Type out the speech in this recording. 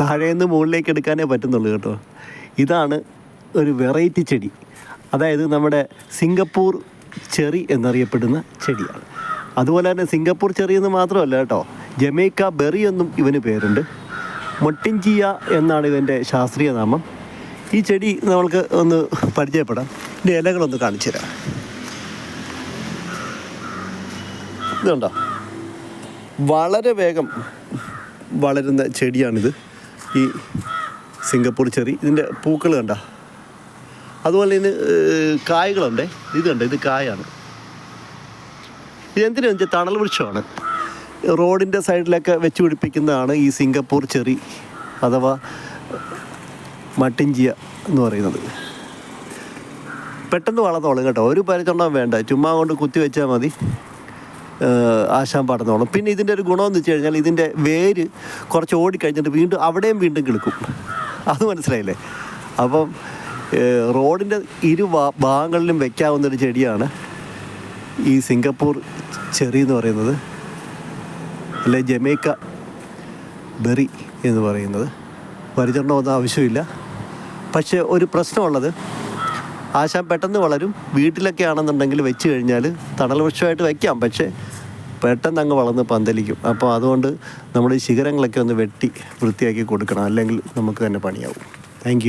താഴേന്ന് മുകളിലേക്ക് എടുക്കാനേ പറ്റുന്നുള്ളൂ കേട്ടോ. ഇതാണ് ഒരു വെറൈറ്റി ചെടി. അതായത് നമ്മുടെ സിംഗപ്പൂർ ചെറി എന്നറിയപ്പെടുന്ന ചെടിയാണ്. അതുപോലെ തന്നെ സിംഗപ്പൂർ ചെറി എന്ന് മാത്രമല്ല കേട്ടോ ജമൈക്ക ബെറി എന്നും ഇവന് പേരുണ്ട്. മൊട്ടിഞ്ചിയ എന്നാണ് ഇവന്റെ ശാസ്ത്രീയ നാമം. ഈ ചെടി നമ്മൾക്ക് ഒന്ന് പരിചയപ്പെടാം. ഇതിന്റെ ഇലകളൊന്ന് കാണിച്ചു തരാം. ഇതുണ്ടോ? വളരെ വേഗം വളരുന്ന ചെടിയാണിത്. ഈ സിംഗപ്പൂർ ചെറി ഇതിന്റെ പൂക്കൾ കണ്ട. അതുപോലെ ഇതിന് കായകളുണ്ടേ. ഇത് കണ്ട? ഇത് കായാണ്. ഇതെന്തിനാ വെച്ചാൽ തണൽ വൃക്ഷമാണ്. റോഡിന്റെ സൈഡിലൊക്കെ വെച്ച് പിടിപ്പിക്കുന്നതാണ് ഈ സിംഗപ്പൂർ ചെറി അഥവാ മട്ടിഞ്ചിയ എന്ന് പറയുന്നത്. പെട്ടെന്ന് വളർന്നോളും കേട്ടോ. ഒരു പരിചരണം വേണ്ട. ചുമ്മാ കൊണ്ട് കുത്തി വെച്ചാൽ മതി. ആശാൻ പടന്നോളും പിന്നെ ഇതിന്റെ ഒരു ഗുണമെന്ന് വെച്ച് കഴിഞ്ഞാൽ ഇതിന്റെ വേര് കുറച്ച് ഓടിക്കഴിഞ്ഞിട്ട് വീണ്ടും അവിടെയും വീണ്ടും കിളുക്കും. അത് മനസ്സിലായില്ലേ? അപ്പം റോഡിന്റെ ഇരു ഭാഗങ്ങളിലും വെക്കാവുന്നൊരു ചെടിയാണ് ഈ സിംഗപ്പൂർ ചെറി എന്ന് പറയുന്നത് അല്ലെ ജമൈക്ക ബെറി എന്ന് പറയുന്നത്. പരിചരണമൊന്നും ആവശ്യമില്ല. പക്ഷേ ഒരു പ്രശ്നമുള്ളത് ആശാൻ പെട്ടെന്ന് വളരും. വീട്ടിലൊക്കെ ആണെന്നുണ്ടെങ്കിൽ വെച്ച് കഴിഞ്ഞാൽ തണൽ വൃക്ഷമായിട്ട് വയ്ക്കാം പക്ഷേ പെട്ടെന്ന് അങ്ങ് വളർന്ന് പന്തലിക്കും. അപ്പോൾ അതുകൊണ്ട് നമ്മൾ ഈ ശിഖരങ്ങളൊക്കെ ഒന്ന് വെട്ടി വൃത്തിയാക്കി കൊടുക്കണം. അല്ലെങ്കിൽ നമുക്ക് തന്നെ പണിയാവും. താങ്ക്